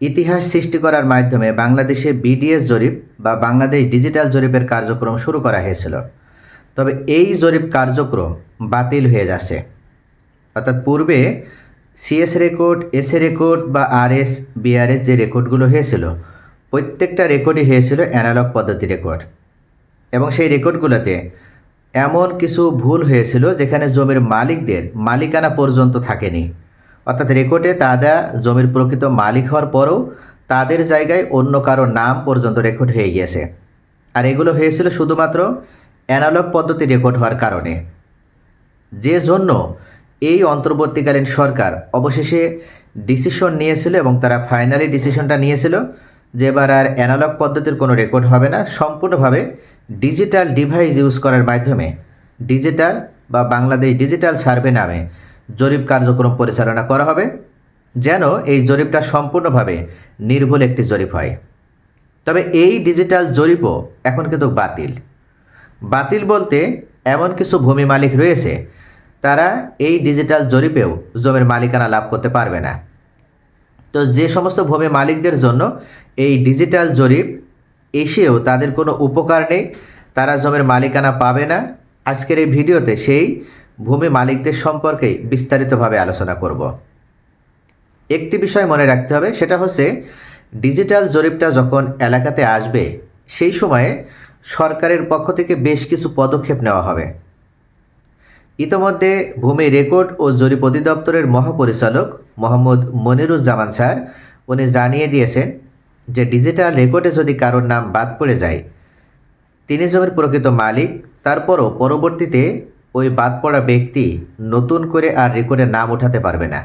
ইতিহাস সৃষ্টি করার মাধ্যমে বাংলাদেশে বিডিএস জরিপ বা বাংলাদেশ ডিজিটাল জরিপের কার্যক্রম শুরু করা হয়েছিল। তবে এই জরিপ কার্যক্রম বাতিল হয়ে যাচ্ছে। অর্থাৎ পূর্বে সিএস রেকর্ড এসএ রেকর্ড বা আরএস, বিআরএস যে রেকর্ডগুলো হয়েছিল, প্রত্যেকটা রেকর্ডই হয়েছিল অ্যানালগ পদ্ধতি রেকর্ড। এবং সেই রেকর্ডগুলোতে এমন কিছু ভুল হয়েছিল যেখানে জমির মালিকদের মালিকানা পর্যন্ত থাকেনি। অর্থাৎ রেকর্ডে তারা জমির প্রকৃত মালিক হওয়ার পরও তাদের জায়গায় অন্য কারও নাম পর্যন্ত রেকর্ড হয়ে গিয়েছে। আর এগুলো হয়েছিল শুধুমাত্র অ্যানালগ পদ্ধতি রেকর্ড হওয়ার কারণে। যে জন্য এই অন্তর্বর্তীকালীন সরকার অবশেষে ডিসিশন নিয়েছিল এবং তারা ফাইনালি ডিসিশনটা নিয়েছিল যে এবার আর অ্যানালগ পদ্ধতির কোনো রেকর্ড হবে না, সম্পূর্ণভাবে ডিজিটাল ডিভাইস ইউজ করার মাধ্যমে ডিজিটাল বা বাংলাদেশ ডিজিটাল সার্ভে নামে জরিপ কার্যক্রম পরিচালনা করা হবে, যেন এই জরিপটা সম্পূর্ণভাবে নির্ভুল একটি জরিপ হয়। তবে এই ডিজিটাল জরিপও এখন কিন্তু বাতিল। বাতিল বলতে এমন কিছু ভূমি মালিক রয়েছে, তারা এই ডিজিটাল জরিপেও জমির মালিকানা লাভ করতে পারবে না। তো যে সমস্ত ভূমি মালিকদের জন্য এই ডিজিটাল জরিপ এসেও তাদের কোনো উপকার নেই, তারা জমির মালিকানা পাবে না। আজকের এই ভিডিওতে সেই ভূমি মালিকদের সম্পর্কেই বিস্তারিতভাবে আলোচনা করব। একটি বিষয় মনে রাখতে হবে, সেটা হচ্ছে ডিজিটাল জরিপটা যখন এলাকাতে আসবে, সেই সময়ে সরকারের পক্ষ থেকে বেশ কিছু পদক্ষেপ নেওয়া হবে। ইতোমধ্যে ভূমি রেকর্ড ও জরিপ অধিদপ্তরের মহাপরিচালক মোহাম্মদ মনিরুজ্জামান স্যার, উনি জানিয়ে দিয়েছেন যে ডিজিটাল রেকর্ডে যদি কারোর নাম বাদ পড়ে যায়, তিনি জমির প্রকৃত মালিক, তারপরও পরবর্তীতে ওই বাদ পড়া ব্যক্তি নতুন করে আর রেকর্ডে নাম উঠাতে পারবে না।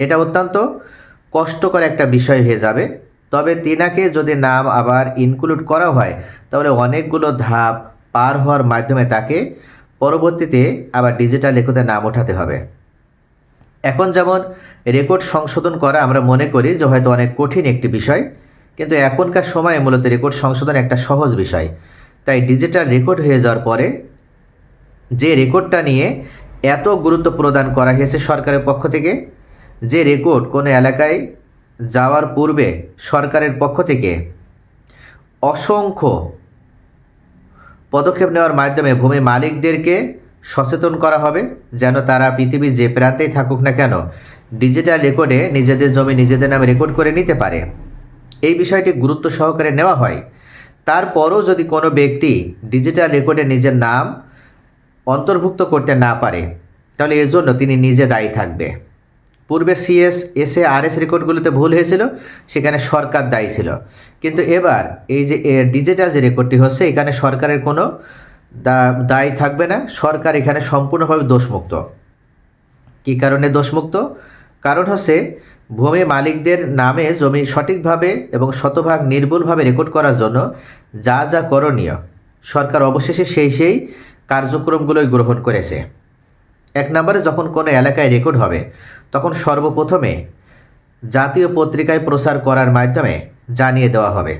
এটা অত্যন্ত কষ্টকর একটা বিষয় হয়ে যাবে। তবে তিনাকে যদি নাম আবার ইনক্লুড করা হয়, তাহলে অনেকগুলো ধাপ পার হওয়ার মাধ্যমে তাকে পরবর্তীতে আবার ডিজিটাল রেকর্ডে নাম ওঠাতে হবে। এখন যেমন রেকর্ড সংশোধন করা আমরা মনে করি যে হয়তো অনেক কঠিন একটি বিষয়, কিন্তু এখনকার সময়ে মূলত রেকর্ড সংশোধন একটা সহজ বিষয়। তাই ডিজিটাল রেকর্ড হয়ে যাওয়ার পরে যে রেকর্ডটা নিয়ে এত গুরুত্ব প্রদান করা হয়েছে সরকারের পক্ষ থেকে, যে রেকর্ড কোনো এলাকায় যাওয়ার পূর্বে সরকারের পক্ষ থেকে অসংখ্য পদক্ষেপ নেওয়ার মাধ্যমে ভূমি মালিকদেরকে সচেতন করা হবে, যেন তারা পৃথিবীর যে প্রান্তেই থাকুক না কেন ডিজিটাল রেকর্ডে নিজেদের জমি নিজেদের নামে রেকর্ড করে নিতে পারে। এই বিষয়টি গুরুত্ব সহকারে নেওয়া হয়। তারপরও যদি কোনো ব্যক্তি ডিজিটাল রেকর্ডে নিজের নাম অন্তর্ভুক্ত করতে না পারে, তাহলে এর জন্য তিনি নিজে দায়ী থাকবে। পূর্বে সিএস, এসএ আর এস রেকর্ডগুলোতে ভুল হয়েছিল, সেখানে সরকার দায়ী ছিল। কিন্তু এবার এই যে ডিজিটাল যে রেকর্ডটি হচ্ছে, এখানে সরকারের কোনো দায় থাকবে না, সরকার এখানে সম্পূর্ণভাবে দোষমুক্ত। কী কারণে দোষমুক্ত? কারণ হচ্ছে ভূমি মালিকদের নামে জমি সঠিকভাবে এবং শতভাগ নির্ভুলভাবে রেকর্ড করার জন্য যা যা করণীয়, সরকার অবশেষে সেই সেই কার্যক্রমগুলোই গ্রহণ করেছে। এক নম্বরে যখন কোনো এলাকায় রেকর্ড হবে, তখন সর্বপ্রথমে জাতীয় পত্রিকায় প্রচার করার মাধ্যমে জানিয়ে দেওয়া হবে।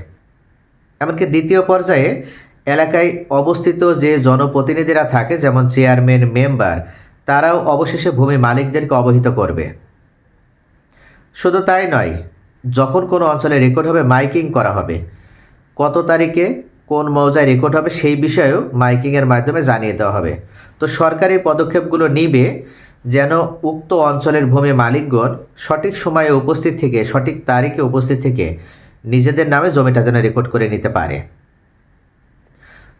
এমনকি দ্বিতীয় পর্যায়ে এলাকায় অবস্থিত যে জনপ্রতিনিধিরা থাকে, যেমন চেয়ারম্যান, মেম্বার, তারাও অবশেষে ভূমি মালিকদেরকে অবহিত করবে। শুধু তাই নয়, যখন কোনো অঞ্চলে রেকর্ড হবে, মাইকিং করা হবে। কত তারিখে কোন মৌজায় রেকর্ড হবে সেই বিষয়েও মাইকিংয়ের মাধ্যমে জানিয়ে দেওয়া হবে। তো সরকারি পদক্ষেপগুলো নিবে যেন উক্ত অঞ্চলের ভূমি মালিকগণ সঠিক সময়ে উপস্থিত থেকে, সঠিক তারিখে উপস্থিত থেকে নিজেদের নামে জমিটা যেন রেকর্ড করে নিতে পারে।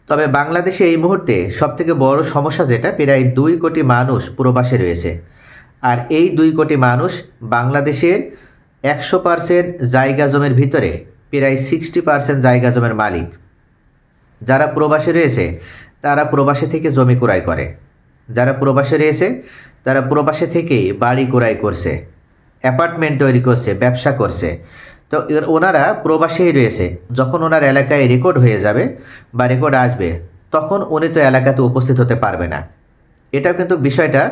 তবে বাংলাদেশে এই মুহূর্তে সবথেকে বড় সমস্যা যেটা, প্রায় দুই কোটি মানুষ প্রবাসে রয়েছে। আর এই দুই কোটি মানুষ বাংলাদেশের একশো পার্সেন্ট জায়গা জমির ভিতরে, প্রায় সিক্সটি পার্সেন্ট জায়গা জমির মালিক। যারা প্রবাসে রয়েছে, তারা প্রবাসে থেকে জমি ক্রয় করে। যারা প্রবাসে রয়েছে, তারা প্রবাসে থেকেই বাড়ি ক্রয় করছে, অ্যাপার্টমেন্ট তৈরি করছে, ব্যবসা করছে। তো ওনারা প্রবাসেই রয়েছে। যখন ওনার এলাকায় রেকর্ড হয়ে যাবে বা রেকর্ড আসবে, তখন উনি তো এলাকাতে উপস্থিত হতে পারবে না। এটাও কিন্তু বিষয়টা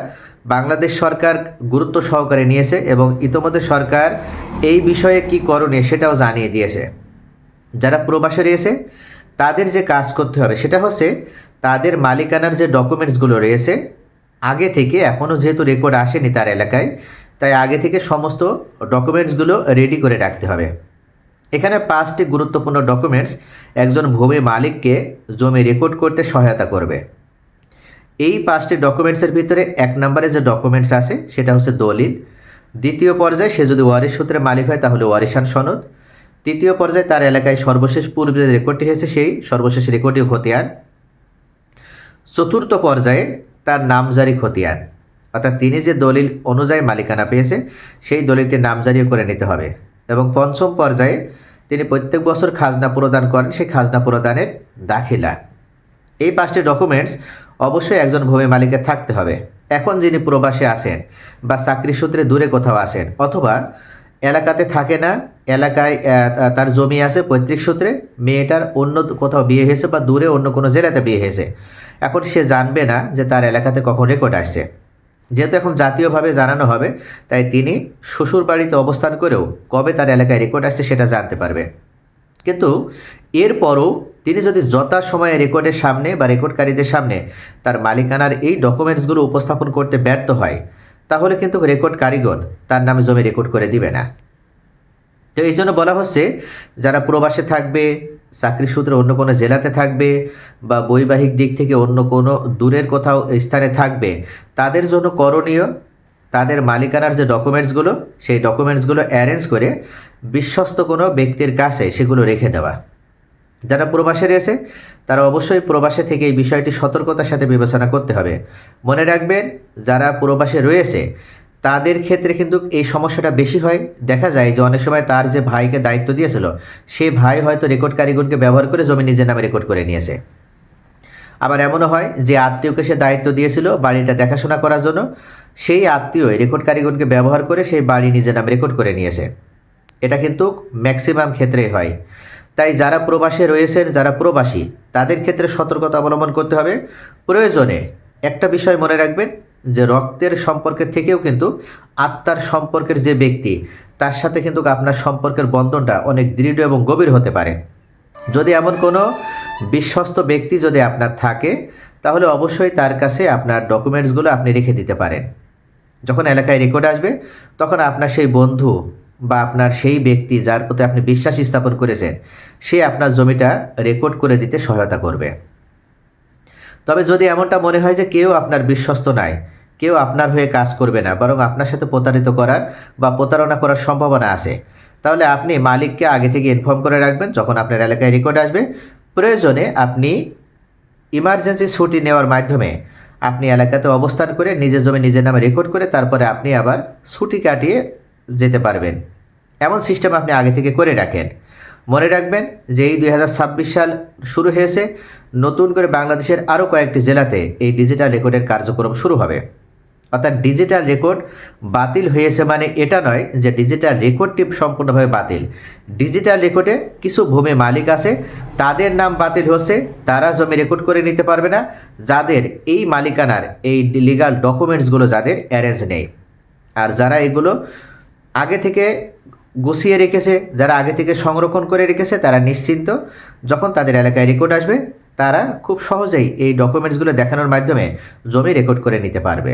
বাংলাদেশ সরকার গুরুত্ব সহকারে নিয়েছে এবং ইতোমধ্যে সরকার এই বিষয়ে কি করণীয় সেটাও জানিয়ে দিয়েছে। যারা প্রবাসে রয়েছে তাদের যে কাজ করতে হবে, সেটা হচ্ছে তাদের মালিকানার যে ডকুমেন্টসগুলো রয়েছে, আগে থেকে এখনও যেহেতু রেকর্ড আসেনি তার এলাকায়, তাই আগে থেকে সমস্ত ডকুমেন্টসগুলো রেডি করে রাখতে হবে। এখানে পাঁচটি গুরুত্বপূর্ণ ডকুমেন্টস, একজন ভূমি মালিককে জমি রেকর্ড করতে সহায়তা করবে। এই পাঁচটি ডকুমেন্টসের ভিতরে এক নম্বরে যে ডকুমেন্টস আছে, সেটা হচ্ছে দলিল। দ্বিতীয় পর্যায়ে সে যদি ওয়ারিশ সূত্রে মালিক হয়, তাহলে ওয়ারিশান সনদ। তৃতীয় পর্যায়ে তার এলাকায় সর্বশেষ পূর্বে যে রেকর্ডটি হয়েছে সেই সর্বশেষ রেকর্ডীয় খতিয়ান। চতুর্থ পর্যায়ে তার নামজারি খতিয়ান। অর্থাৎ তিনি যে দলিল অনুযায়ী মালিকানা পেয়েছে, সেই দলিলটি নামজারিও করে নিতে হবে। এবং পঞ্চম পর্যায়ে তিনি প্রত্যেক বছর খাজনা প্রদান করেন, সেই খাজনা প্রদানের দাখিলা। এই পাঁচটি ডকুমেন্টস অবশ্যই একজন ভূমি মালিকের থাকতে হবে। এখন যিনি প্রবাসে আসেন বা চাকরি সূত্রে দূরে কোথাও আসেন অথবা এলাকাতে থাকে না এলাকায় তার জমি আছে পৈতৃক সূত্রে। মেয়েটার অন্য কোথাও বিয়ে হয়েছে বা দূরে অন্য কোনো জেলাতে বিয়ে হয়েছে। এখন সে জানবে না যে তার এলাকাতে কখন রেকর্ড আসছে। যেহেতু এখন জাতীয়ভাবে জানানো হবে, তাই তিনি শ্বশুর বাড়িতে অবস্থান করেও কবে তার এলাকায় রেকর্ড আসছে সেটা জানতে পারবে। কিন্তু এরপরও তিনি যদি যথা সময়ে রেকর্ডের সামনে বা রেকর্ডকারীদের সামনে তার মালিকানার এই ডকুমেন্টসগুলো উপস্থাপন করতে ব্যর্থ হয়, তাহলে কিন্তু রেকর্ড কারিগণ তার নামে জমি রেকর্ড করে দিবে না। এই জন্য বলা হচ্ছে, যারা প্রবাসে থাকবে, চাকরি সূত্রে অন্য কোনো জেলাতে থাকবে, বা বৈবাহিক দিক থেকে অন্য কোনো দূরের কোথাও স্থানে থাকবে, তাদের জন্য করণীয় তাদের মালিকানার যে ডকুমেন্টসগুলো সেই ডকুমেন্টসগুলো অ্যারেঞ্জ করে বিশ্বস্ত কোনো ব্যক্তির কাছে সেগুলো রেখে দেওয়া। যারা প্রবাসে রয়েছে, তারা অবশ্যই প্রবাসে থেকে এই বিষয়টি সতর্কতার সাথে বিবেচনা করতে হবে। মনে রাখবেন, যারা প্রবাসে রয়েছে তাদের ক্ষেত্রে কিন্তু এই সমস্যাটা বেশি হয়। দেখা যায় যে অনেক সময় তার যে ভাইকে দায়িত্ব দিয়েছিল, সে ভাই হয়তো রেকর্ড কারিগণকে ব্যবহার করে জমি নিজের নামে রেকর্ড করে নিয়েছে। আবার এমনও হয় যে আত্মীয়কে সে দায়িত্ব দিয়েছিল বাড়িটা দেখাশোনা করার জন্য, সেই আত্মীয় রেকর্ড কারিগণকে ব্যবহার করে সেই বাড়ি নিজের নামে রেকর্ড করে নিয়েছে। এটা কিন্তু ম্যাক্সিমাম ক্ষেত্রেই হয়। তাই যারা প্রবাসে রয়েছেন, যারা প্রবাসী, তাদের ক্ষেত্রে সতর্কতা অবলম্বন করতে হবে। প্রয়োজনে একটা বিষয় মনে রাখবেন যে রক্তের সম্পর্কের থেকেও কিন্তু আত্মার সম্পর্কের যে ব্যক্তি, তার সাথে কিন্তু আপনার সম্পর্কের বন্ধনটা অনেক দৃঢ় এবং গভীর হতে পারে। যদি এমন কোনো বিশ্বস্ত ব্যক্তি যদি আপনার থাকে, তাহলে অবশ্যই তার কাছে আপনার ডকুমেন্টসগুলো আপনি রেখে দিতে পারেন। যখন এলাকায় রেকর্ড আসবে, তখন আপনার সেই বন্ধু বা আপনার সেই ব্যক্তি যার প্রতি আপনি বিশ্বাস স্থাপন করেছেন, সে আপনার জমিটা রেকর্ড করে দিতে সহায়তা করবে। তবে যদি এমনটা মনে হয় যে কেউ আপনার বিশ্বস্ত নাই, কেউ আপনার হয়ে কাজ করবে না, বরং আপনার সাথে প্রতারিত করার বা প্রতারণা করার সম্ভাবনা আছে, তাহলে আপনি মালিককে আগে থেকে ইনফর্ম করে রাখবেন যখন আপনার এলাকায় রেকর্ড আসবে। প্রয়োজনে আপনি ইমার্জেন্সি ছুটি নেওয়ার মাধ্যমে আপনি এলাকাতে অবস্থান করে নিজের জমি নিজের নামে রেকর্ড করে তারপরে আপনি আবার ছুটি কাটিয়ে যেতে পারবেন। এমন সিস্টেম আপনি আগে থেকে করে রাখেন। মনে রাখবেন যে এই দুই হাজার ছাব্বিশ সাল শুরু হয়েছে। নতুন করে বাংলাদেশের আরও কয়েকটি জেলাতে এই ডিজিটাল রেকর্ডের কার্যক্রম শুরু হবে। অর্থাৎ ডিজিটাল রেকর্ড বাতিল হয়েছে মানে এটা নয় যে ডিজিটাল রেকর্ডটি সম্পূর্ণভাবে বাতিল। ডিজিটাল রেকর্ডে কিছু ভূমি মালিক আছে, তাদের নাম বাতিল হচ্ছে, তারা জমি রেকর্ড করে নিতে পারবে না, যাদের এই মালিকানার এই লিগাল ডকুমেন্টসগুলো যাদের অ্যারেঞ্জ নেই। আর যারা এগুলো আগে থেকে গুছিয়ে রেখেছে, যারা আগে থেকে সংরক্ষণ করে রেখেছে, তারা নিশ্চিন্ত যখন তাদের এলাকায় রেকর্ড আসবে তারা খুব সহজেই এই ডকুমেন্টসগুলো দেখানোর মাধ্যমে জমি রেকর্ড করে নিতে পারবে।